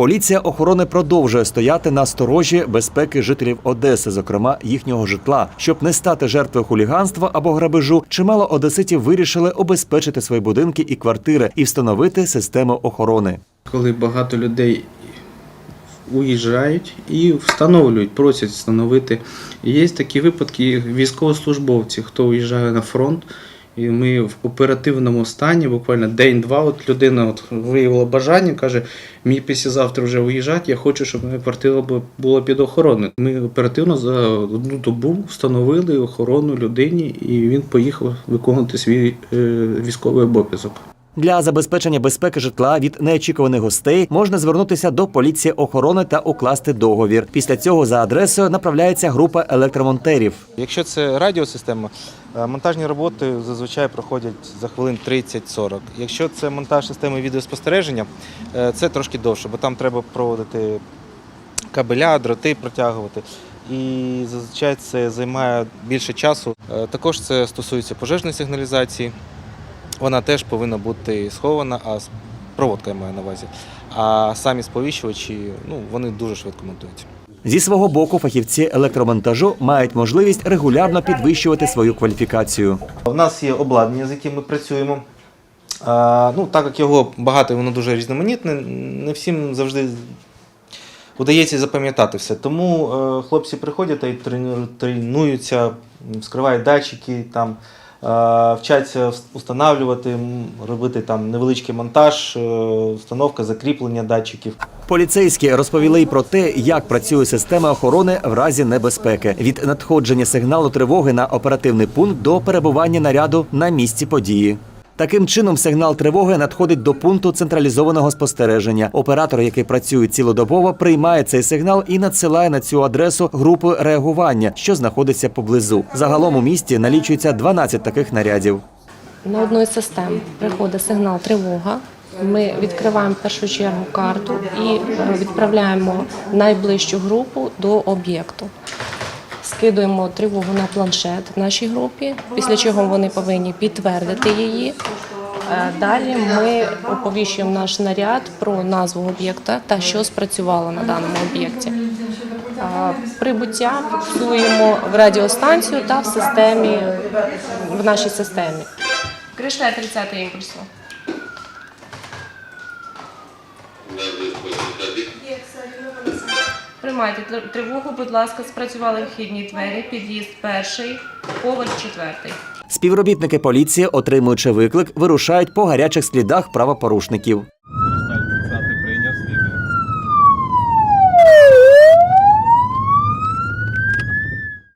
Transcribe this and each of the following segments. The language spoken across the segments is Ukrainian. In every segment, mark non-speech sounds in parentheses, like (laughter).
Поліція охорони продовжує стояти на сторожі безпеки жителів Одеси, зокрема їхнього житла. Щоб не стати жертвою хуліганства або грабежу, чимало одеситів вирішили обезпечити свої будинки і квартири і встановити систему охорони. коли багато людей уїжджають і встановлюють, просять встановити. Є такі випадки військовослужбовці, хто уїжджає на фронт. І ми в оперативному стані, буквально день-два, от людина от виявила бажання, каже, мій післязавтра вже виїжджати, я хочу, щоб моя квартира була під охороною. Ми оперативно за одну добу встановили охорону людині, і він поїхав виконувати свій е, військовий обов'язок. Для забезпечення безпеки житла від неочікуваних гостей можна звернутися до поліції охорони та укласти договір. Після цього за адресою направляється група електромонтерів. Якщо це радіосистема, е, монтажні роботи зазвичай проходять за хвилин 30-40. Якщо це монтаж системи відеоспостереження, е, це трошки довше, бо там треба проводити кабеля, дроти протягувати. І зазвичай це займає більше часу. Е, Також це стосується пожежної сигналізації. Вона теж повинна бути схована, а проводка я маю на увазі. А самі сповіщувачі ну, вони дуже швидко монтуються. Зі свого боку, фахівці електромонтажу мають можливість регулярно підвищувати свою кваліфікацію. У нас є обладнання, з яким ми працюємо. А, ну, так як його багато воно дуже різноманітне, не всім завжди удається запам'ятати все. Тому е, хлопці приходять і трену- тренуються, м, вскривають датчики, там, вчаться вс- встановлювати, робити там невеличкий монтаж, установка, закріплення датчиків. Поліцейські розповіли й про те, як працює система охорони в разі небезпеки від надходження сигналу тривоги на оперативний пункт до перебування наряду на місці події. Таким чином, сигнал тривоги надходить до пункту централізованого спостереження. Оператор, який працює цілодобово, приймає цей сигнал і надсилає на цю адресу групу реагування, що знаходиться поблизу. Загалом у місті налічується 12 таких нарядів. На одну із систем приходить сигнал тривога. Ми відкриваємо першу чергу карту і відправляємо найближчу групу до об'єкту. Скидуємо тривогу на планшет в нашій групі, після чого вони повинні підтвердити її. Е, Далі ми оповіщуємо наш наряд про назву об'єкта та що спрацювало на даному об'єкті. Прибуття фіксуємо в радіостанцію та в системі в нашій системі. Кришне 30 імпульсу. Приймайте тривогу, будь ласка, спрацювали вхідні двері, під'їзд перший, поверх четвертий. Співробітники поліції, отримуючи виклик, вирушають по гарячих слідах правопорушників.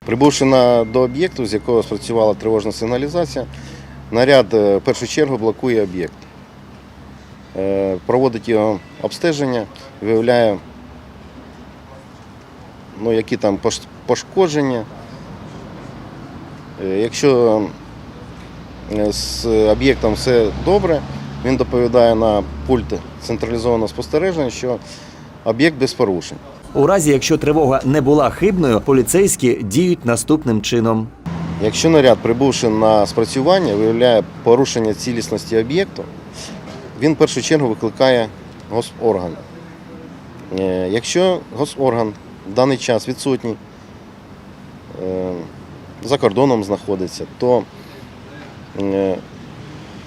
Прибувши на, до об'єкту, з якого спрацювала тривожна сигналізація, наряд е, в першу чергу блокує об'єкт. Е, Проводить його обстеження, виявляє, ну, які там пошкодження. Е, Якщо е, з об'єктом все добре, він доповідає на пульт централізованого спостереження, що об'єкт без порушень. У разі, якщо тривога не була хибною, поліцейські діють наступним чином. Якщо наряд, прибувши на спрацювання, виявляє порушення цілісності об'єкту, він в першу чергу викликає госорган. Е, Якщо госорган в даний час відсутній, е, за кордоном знаходиться, то е,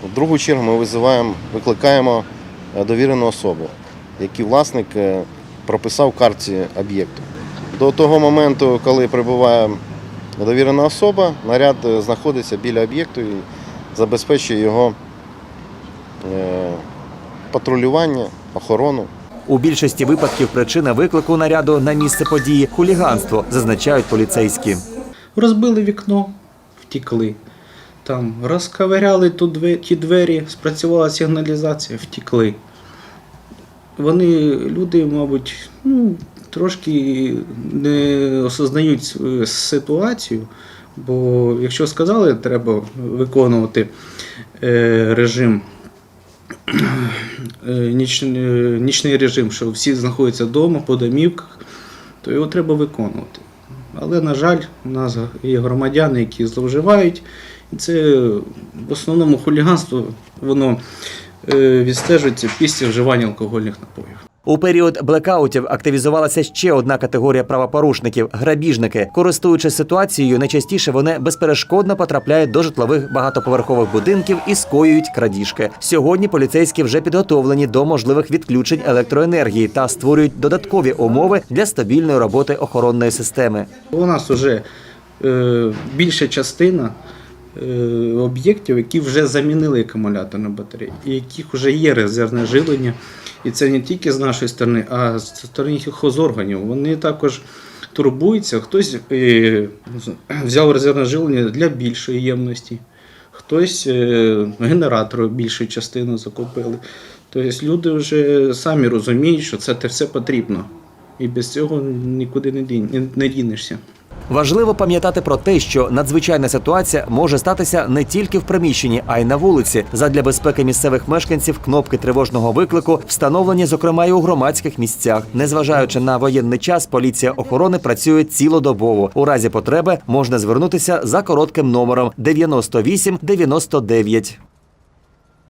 в другу чергу ми визиваємо, викликаємо е, довірену особу, який власник прописав карті об'єкту. До того моменту, коли прибуває довірена особа, наряд знаходиться біля об'єкту і забезпечує його патрулювання, охорону. У більшості випадків причина виклику наряду на місце події хуліганство, зазначають поліцейські. Розбили вікно, втікли. Там розковиряли ті двері, спрацювала сигналізація, втікли. Вони, люди, мабуть, ну, трошки не осознають ситуацію, бо якщо сказали, треба виконувати е, режим, ніч, е, нічний режим, що всі знаходяться вдома, по домівках, то його треба виконувати. Але, на жаль, у нас є громадяни, які зловживають. І це в основному хуліганство, воно е, відстежується після вживання алкогольних напоїв. У період блекаутів активізувалася ще одна категорія правопорушників грабіжники. Користуючись ситуацією, найчастіше вони безперешкодно потрапляють до житлових багатоповерхових будинків і скоюють крадіжки. Сьогодні поліцейські вже підготовлені до можливих відключень електроенергії та створюють додаткові умови для стабільної роботи охоронної системи. У нас вже е, більша частина об'єктів, які вже замінили акумуляторні батареї, і яких вже є резервне живлення. І це не тільки з нашої сторони, а з сторони хозорганів. Вони також турбуються. Хтось е, (clears throat) взяв резервне живлення для більшої ємності, хтось е, генератор більшу частину закупили. Тобто люди вже самі розуміють, що це все потрібно. І без цього нікуди не дінешся. Важливо пам'ятати про те, що надзвичайна ситуація може статися не тільки в приміщенні, а й на вулиці. Задля безпеки місцевих мешканців кнопки тривожного виклику встановлені, зокрема, й у громадських місцях. Незважаючи на воєнний час, поліція охорони працює цілодобово. У разі потреби можна звернутися за коротким номером 98 99.